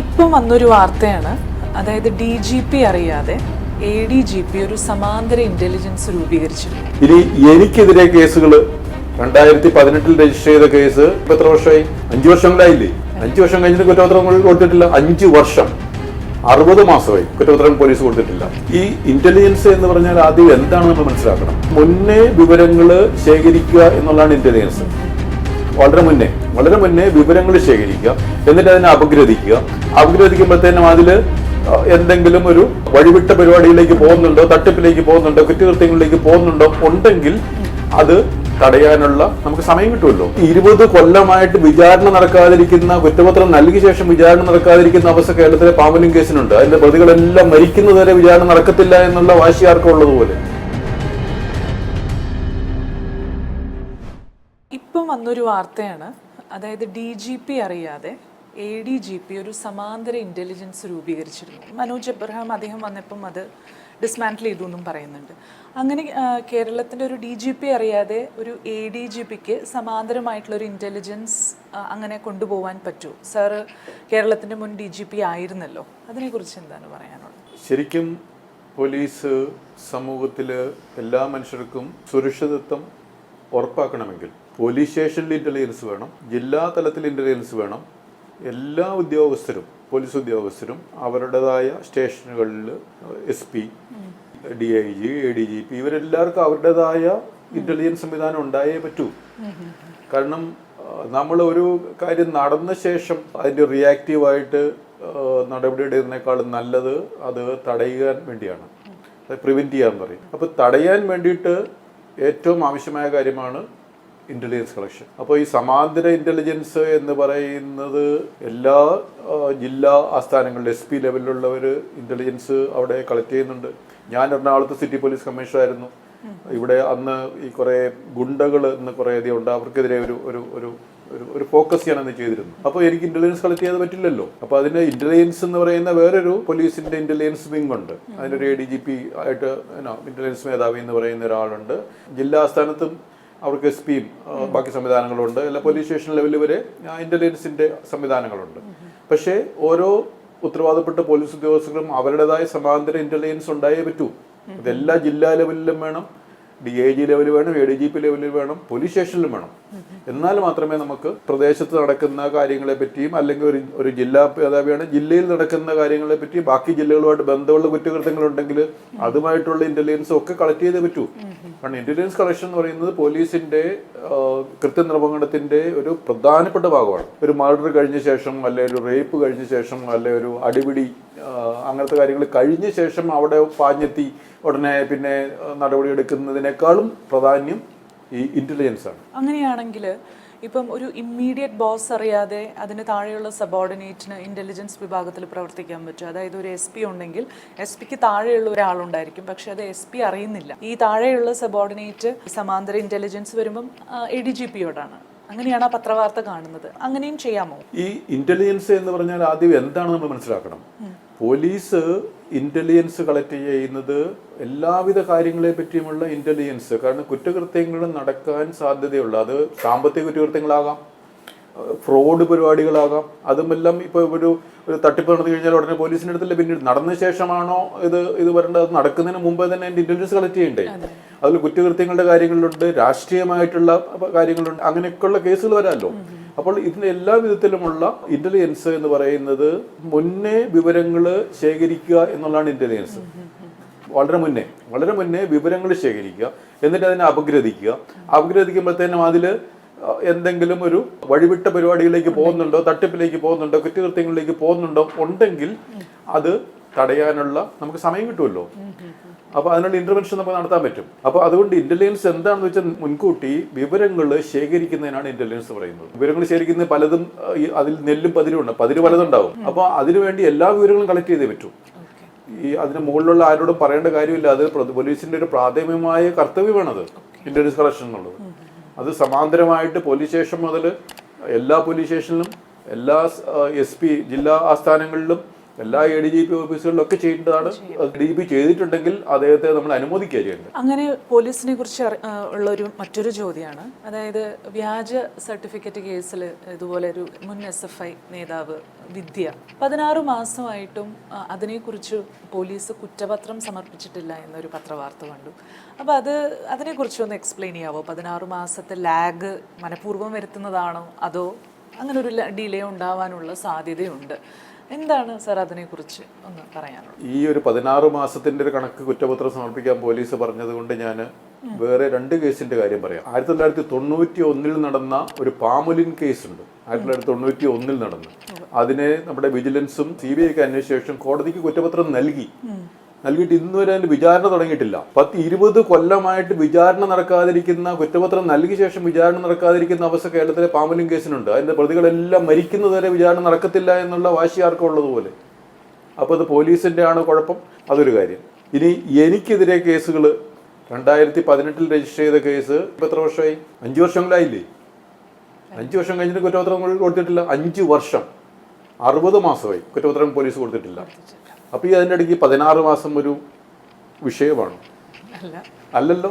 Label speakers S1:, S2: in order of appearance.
S1: ഇപ്പം വന്നൊരു വാർത്തയാണ്. അതായത് ഡി ജി പി അറിയാതെ എ ഡി ജി പി ഒരു സമാന്തര ഇന്റലിജൻസ് രൂപീകരിച്ചിരുന്നു
S2: ഇനി എനിക്കെതിരെ കേസുകൾ രണ്ടായിരത്തി പതിനെട്ടിൽ രജിസ്റ്റർ ചെയ്ത കേസ് എത്ര വർഷമായി? അഞ്ചു വർഷങ്ങളായില്ലേ? അഞ്ചു വർഷം കഴിഞ്ഞിട്ട് കുറ്റപത്രം കൊടുത്തിട്ടില്ല. അഞ്ചു വർഷം. അറുപത് മാസമായി കുറ്റപത്രം പോലീസ് കൊടുത്തിട്ടില്ല. ഈ ഇന്റലിജൻസ് എന്ന് പറഞ്ഞാൽ ആദ്യം എന്താണ് നമ്മൾ മനസ്സിലാക്കണം? മുന്നേ വിവരങ്ങൾ ശേഖരിക്കുക എന്നുള്ളതാണ് ഇന്റലിജൻസ് വളരെ മുന്നേ വളരെ മുന്നേ വിവരങ്ങൾ ശേഖരിക്കുക എന്നിട്ട് അതിനെ അപഗ്രഥിക്കുക. അപഗ്രഥിക്കുമ്പോഴത്തേനും അതിൽ എന്തെങ്കിലും ഒരു വഴിവിട്ട പരിപാടിയിലേക്ക് പോകുന്നുണ്ടോ തട്ടിപ്പിലേക്ക് പോകുന്നുണ്ടോ കുറ്റകൃത്യങ്ങളിലേക്ക് പോകുന്നുണ്ടോ ഉണ്ടെങ്കിൽ അത് തടയാനുള്ള നമുക്ക് സമയം കിട്ടുമല്ലോ. ഇരുപത് കൊല്ലമായിട്ട് വിചാരണ നടക്കാതിരിക്കുന്ന കുറ്റപത്രം നൽകിയ ശേഷം വിചാരണ നടക്കാതിരിക്കുന്ന അവസ്ഥ കേരളത്തിലെ പാമ്പലിംഗ് കേസിനുണ്ട്. അതിന്റെ പ്രതികളെല്ലാം മരിക്കുന്നതുവരെ വിചാരണ നടക്കത്തില്ല എന്നുള്ള
S1: വാശിയാർക്കുള്ളതുപോലെ വന്നൊരു വാർത്തയാണ്. അതായത് ഡി ജി പി അറിയാതെ എ ഡി ജി പി ഒരു സമാന്തര ഇന്റലിജൻസ് രൂപീകരിച്ചിരുന്നു. മനോജ് എബ്രഹാം അദ്ദേഹം വന്നപ്പം അത് ഡിസ്മാന്റിൽ ചെയ്തു എന്നും പറയുന്നുണ്ട്. അങ്ങനെ കേരളത്തിന്റെ ഒരു ഡി ജി പി അറിയാതെ ഒരു എ ഡി ജി പിക്ക് സമാന്തരമായിട്ടുള്ളൊരു ഇന്റലിജൻസ് അങ്ങനെ കൊണ്ടുപോകാൻ പറ്റൂ. സാറ് കേരളത്തിന്റെ മുൻ ഡി ജി പി ആയിരുന്നല്ലോ. അതിനെക്കുറിച്ച് എന്താണ് പറയാനുള്ളത്?
S2: ശരിക്കും പോലീസ് സമൂഹത്തിൽ എല്ലാ മനുഷ്യർക്കും സുരക്ഷിതത്വം ഉറപ്പാക്കണമെങ്കിൽ പോലീസ് സ്റ്റേഷനിൽ ഇന്റലിജൻസ് വേണം ജില്ലാ തലത്തിൽ ഇന്റലിജൻസ് വേണം. എല്ലാ ഉദ്യോഗസ്ഥരും പോലീസ് ഉദ്യോഗസ്ഥരും അവരുടേതായ സ്റ്റേഷനുകളിൽ S P D I G A D G P ഇവരെല്ലാവർക്കും അവരുടേതായ ഇന്റലിജൻസ് സംവിധാനം ഉണ്ടായേ പറ്റൂ. കാരണം നമ്മൾ ഒരു കാര്യം നടന്ന ശേഷം അതിന്റെ റിയാക്റ്റീവായിട്ട് നടപടി എടുക്കുന്നതിനേക്കാളും നല്ലത് അത് തടയാൻ വേണ്ടിയാണ്. പ്രിവെന്റ് ചെയ്യാൻ പറയും. അപ്പോൾ തടയാൻ വേണ്ടിയിട്ട് ഏറ്റവും ആവശ്യമായ കാര്യമാണ് ഇന്റലിജൻസ് കളക്ഷൻ അപ്പോൾ ഈ സമാന്തര ഇന്റലിജൻസ് എന്ന് പറയുന്നത് എല്ലാ ജില്ലാ ആസ്ഥാനങ്ങളിൽ എസ് പി ലെവലിലുള്ളവർ ഇന്റലിജൻസ് അവിടെ കളക്ട് ചെയ്യുന്നുണ്ട്. ഞാൻ എറണാകുളത്ത് സിറ്റി പോലീസ് കമ്മീഷണർ ആയിരുന്നു. ഇവിടെ അന്ന് ഈ കുറേ ഗുണ്ടകൾ എന്ന് കുറെ അധികം ഉണ്ട്. അവർക്കെതിരെ ഒരു ഒരു ഒരു ഒരു ഒരു ഫോക്കസ് ചെയ്യാൻ അന്ന് ചെയ്തിരുന്നു. അപ്പോൾ എനിക്ക് ഇന്റലിജൻസ് കളക്ട് ചെയ്യാതെ പറ്റില്ലല്ലോ. അപ്പോൾ അതിന് ഇന്റലിജൻസ് എന്ന് പറയുന്ന വേറൊരു പോലീസിന്റെ ഇന്റലിജൻസ് വിങ് ഉണ്ട്. അതിനൊരു എ ഡി ജി പി ആയിട്ട് ഇന്റലിജൻസ് മേധാവി എന്ന് പറയുന്ന ഒരാളുണ്ട്. ജില്ലാ ആസ്ഥാനത്തും അവർക്ക് എസ് പിയും ബാക്കി സംവിധാനങ്ങളുണ്ട്. എല്ലാ പോലീസ് സ്റ്റേഷൻ ലെവലിൽ വരെ ഇന്റലിജൻസിന്റെ സംവിധാനങ്ങളുണ്ട്. പക്ഷേ ഓരോ ഉത്തരവാദപ്പെട്ട പോലീസ് ഉദ്യോഗസ്ഥരും അവരുടേതായ സമാന്തര ഇന്റലിജൻസ് ഉണ്ടായേ പറ്റൂ. അതെല്ലാ ജില്ലാ ലെവലിലും വേണം. ഡി ഐ ജി ലെവലിൽ വേണം എ ഡി ജി പി ലെവലിൽ വേണം പോലീസ് സ്റ്റേഷനിലും വേണം. എന്നാൽ മാത്രമേ നമുക്ക് പ്രദേശത്ത് നടക്കുന്ന കാര്യങ്ങളെ പറ്റിയും അല്ലെങ്കിൽ ഒരു ഒരു ജില്ലാ മേധാവിയാണ് ജില്ലയിൽ നടക്കുന്ന കാര്യങ്ങളെ പറ്റി ബാക്കി ജില്ലകളുമായിട്ട് ബന്ധമുള്ള കുറ്റകൃത്യങ്ങളുണ്ടെങ്കിൽ അതുമായിട്ടുള്ള ഇന്റലിജൻസ് ഒക്കെ കളക്ട് ചെയ്തേ പറ്റൂ. കാരണം ഇന്റലിജൻസ് കളക്ഷൻ എന്ന് പറയുന്നത് പോലീസിന്റെ കൃത്യനിർവഹണത്തിന്റെ ഒരു പ്രധാനപ്പെട്ട ഭാഗമാണ്. ഒരു മർഡർ കഴിഞ്ഞ ശേഷം അല്ലെ ഒരു റേപ്പ് കഴിഞ്ഞ ശേഷം അല്ലെ ഒരു അടിപിടി അങ്ങനത്തെ കാര്യങ്ങൾ കഴിഞ്ഞ ശേഷം അവിടെ പാഞ്ഞെത്തി ഉടനെ പിന്നെ ആ, എടുക്കുന്നതിനേക്കാളും പ്രാധാന്യം ഈ ഇന്റലിജൻസ് ആണ്.
S1: അങ്ങനെയാണെങ്കിൽ ഇപ്പം ഒരു ഇമ്മീഡിയറ്റ് ബോസ് അറിയാതെ അതിന് താഴെയുള്ള സബോർഡിനേറ്റിന് ഇന്റലിജൻസ് വിഭാഗത്തിൽ പ്രവർത്തിക്കാൻ പറ്റും. അതായത് ഒരു എസ് പി ഉണ്ടെങ്കിൽ എസ് പിക്ക് താഴെയുള്ള ഒരാളുണ്ടായിരിക്കും. പക്ഷെ അത് എസ് പി അറിയുന്നില്ല. ഈ താഴെയുള്ള സബോർഡിനേറ്റ് സമാന്തര ഇന്റലിജൻസ് വരുമ്പം എ ഡി ജി പിയോടാണ് അങ്ങനെയാണ് ആ പത്രവാർത്ത കാണുന്നത്. അങ്ങനെയും ചെയ്യാമോ?
S2: ഈ ഇന്റലിജൻസ് എന്ന് പറഞ്ഞാൽ ആദ്യം എന്താണ് നമ്മൾ മനസ്സിലാക്കണം? പോലീസ് ഇന്റലിജൻസ് കളക്ട് ചെയ്യുന്നത് എല്ലാവിധ കാര്യങ്ങളെ പറ്റിയുമുള്ള ഇന്റലിജൻസ് കാരണം കുറ്റകൃത്യങ്ങൾ നടക്കാൻ സാധ്യതയുള്ള. അത് സാമ്പത്തിക കുറ്റകൃത്യങ്ങളാകാം ഫ്രോഡ് പരിപാടികളാകാം. അതുമെല്ലാം ഇപ്പോൾ ഒരു ഒരു തട്ടിപ്പ് നടന്നു കഴിഞ്ഞാൽ ഉടനെ പോലീസിന്റെ അടുത്തല്ലേ പിന്നീട് നടന്ന ശേഷമാണോ ഇത് ഇത് വരേണ്ടത്? അത് നടക്കുന്നതിന് മുമ്പ് തന്നെ അതിന്റെ ഇന്റലിജൻസ് കളക്ട് ചെയ്യണ്ടേ? അതിൽ കുറ്റകൃത്യങ്ങളുടെ കാര്യങ്ങളുണ്ട് രാഷ്ട്രീയമായിട്ടുള്ള കാര്യങ്ങളുണ്ട് അങ്ങനെയൊക്കെയുള്ള കേസുകൾ വരാമല്ലോ. അപ്പോൾ ഇതിന് എല്ലാ വിധത്തിലുമുള്ള ഇന്റലിജൻസ് എന്ന് പറയുന്നത് മുന്നേ വിവരങ്ങൾ ശേഖരിക്കുക എന്നുള്ളതാണ് ഇന്റലിജൻസ് വളരെ മുന്നേ വളരെ മുന്നേ വിവരങ്ങൾ ശേഖരിക്കുക എന്നിട്ട് അതിനെ അപഗ്രഥിക്കുക. അപഗ്രഥിക്കുമ്പോഴത്തേനും അതിൽ എന്തെങ്കിലും ഒരു വഴിവിട്ട പരിപാടികളിലേക്ക് പോകുന്നുണ്ടോ തട്ടിപ്പിലേക്ക് പോകുന്നുണ്ടോ കുറ്റകൃത്യങ്ങളിലേക്ക് പോകുന്നുണ്ടോ ഉണ്ടെങ്കിൽ അത് തടയാനുള്ള നമുക്ക് സമയം കിട്ടുമല്ലോ. അപ്പൊ അതിനുള്ള ഇന്റർവെൻഷൻ നമുക്ക് നടത്താൻ പറ്റും. അപ്പോൾ അതുകൊണ്ട് ഇന്റലിജൻസ് എന്താണെന്ന് വെച്ചാൽ മുൻകൂട്ടി വിവരങ്ങൾ ശേഖരിക്കുന്നതിനാണ് ഇന്റലിജൻസ് പറയുന്നത്. വിവരങ്ങൾ ശേഖരിക്കുന്ന പലതും അതിൽ നെല്ലും പതിരും ഉണ്ട് പതിര് പലതുണ്ടാവും. അപ്പൊ അതിനുവേണ്ടി എല്ലാ വിവരങ്ങളും കളക്ട് ചെയ്തേ പറ്റൂ. ഈ അതിന് മുകളിലുള്ള ആരോടും പറയേണ്ട കാര്യമില്ല. അത് പോലീസിന്റെ ഒരു പ്രാഥമികമായ കർത്തവ്യമാണത്. ഇന്റലിജൻസ് കളക്ഷൻ എന്നുള്ളത്. അത് സമാന്തരമായിട്ട് പോലീസ് സ്റ്റേഷൻ മുതൽ എല്ലാ പോലീസ് സ്റ്റേഷനിലും എല്ലാ എസ് പി ജില്ലാ ആസ്ഥാനങ്ങളിലും എല്ലാ എ ഡി ജി പി ഓഫീസുകളിലൊക്കെ ചെയ്യേണ്ടതാണ്. ഡി ജി പി ചെയ്തിട്ടുണ്ടെങ്കിൽ അദ്ദേഹത്തെ നമ്മൾ അനുമോദിക്കുക ചെയ്യേണ്ടത്.
S1: അങ്ങനെ പോലീസിനെ കുറിച്ച് ഉള്ള ഒരു മറ്റൊരു ചോദ്യമാണ് അതായത് വ്യാജ സർട്ടിഫിക്കറ്റ് കേസിൽ ഇതുപോലെ ഒരു മുൻ എസ് എഫ് ഐ നേതാവ് വിദ്യ പതിനാറ് മാസമായിട്ടും അതിനെക്കുറിച്ച് പോലീസ് കുറ്റപത്രം സമർപ്പിച്ചിട്ടില്ല എന്നൊരു പത്രവാർത്ത കണ്ടു. അപ്പോൾ അത് അതിനെക്കുറിച്ച് ഒന്ന് എക്സ്പ്ലെയിൻ ചെയ്യാവോ? പതിനാറ് മാസത്തെ ലാഗ് മനഃപൂർവം വരുത്തുന്നതാണോ? അതോ അങ്ങനെ ഒരു ഡിലേ ഉണ്ടാവാനുള്ള സാധ്യതയുണ്ട്. എന്താണ് സാർ അതിനെക്കുറിച്ച് ഒന്ന് പറയാനുള്ളത്?
S2: ഈ ഒരു പതിനാറ് മാസത്തിന്റെ ഒരു കണക്ക് കുറ്റപത്രം സമർപ്പിക്കാൻ പോലീസ് പറഞ്ഞത് കൊണ്ട് ഞാൻ വേറെ രണ്ട് കേസിന്റെ കാര്യം പറയാം. ആയിരത്തി തൊള്ളായിരത്തി തൊണ്ണൂറ്റി ഒന്നിൽ നടന്ന ഒരു പാമുലിൻ കേസ് ഉണ്ട് ആയിരത്തി തൊള്ളായിരത്തി തൊണ്ണൂറ്റി ഒന്നിൽ നടന്നു. അതിനെ നമ്മുടെ വിജിലൻസും സി ബി ഐക്ക് അന്വേഷിച്ച ശേഷം കോടതിക്ക് കുറ്റപത്രം നൽകി. നൽകിയിട്ട് ഇന്നുവരെ വരെ അതിന്റെ വിചാരണ തുടങ്ങിയിട്ടില്ല. പത്ത് ഇരുപത് കൊല്ലമായിട്ട് വിചാരണ നടക്കാതിരിക്കുന്ന കുറ്റപത്രം നൽകിയ ശേഷം വിചാരണ നടക്കാതിരിക്കുന്ന അവസ്ഥ കേരളത്തിലെ പാമ്പലിംഗ് കേസിനുണ്ട്. അതിന്റെ പ്രതികളെല്ലാം മരിക്കുന്നതുവരെ വിചാരണ നടക്കത്തില്ല എന്നുള്ള വാശി ആർക്കും ഉള്ളതുപോലെ അപ്പോൾ അത് പോലീസിന്റെ ആണ് കുഴപ്പം. അതൊരു കാര്യം. ഇനി എനിക്കെതിരെ കേസുകൾ രണ്ടായിരത്തി പതിനെട്ടിൽ രജിസ്റ്റർ ചെയ്ത കേസ് എത്ര വർഷമായി? അഞ്ച് വർഷങ്ങളായില്ലേ? അഞ്ച് വർഷം കഴിഞ്ഞിട്ട് കുറ്റപത്രം കൊടുത്തിട്ടില്ല. അഞ്ച് വർഷം. അറുപത് മാസമായി കുറ്റപത്രം പോലീസ് കൊടുത്തിട്ടില്ല. അപ്പോൾ ഈ അതിന്റെ ഇടയ്ക്ക് പതിനാറ് മാസം ഒരു വിഷയമാണ്.
S1: അല്ല.
S2: അല്ലല്ലോ?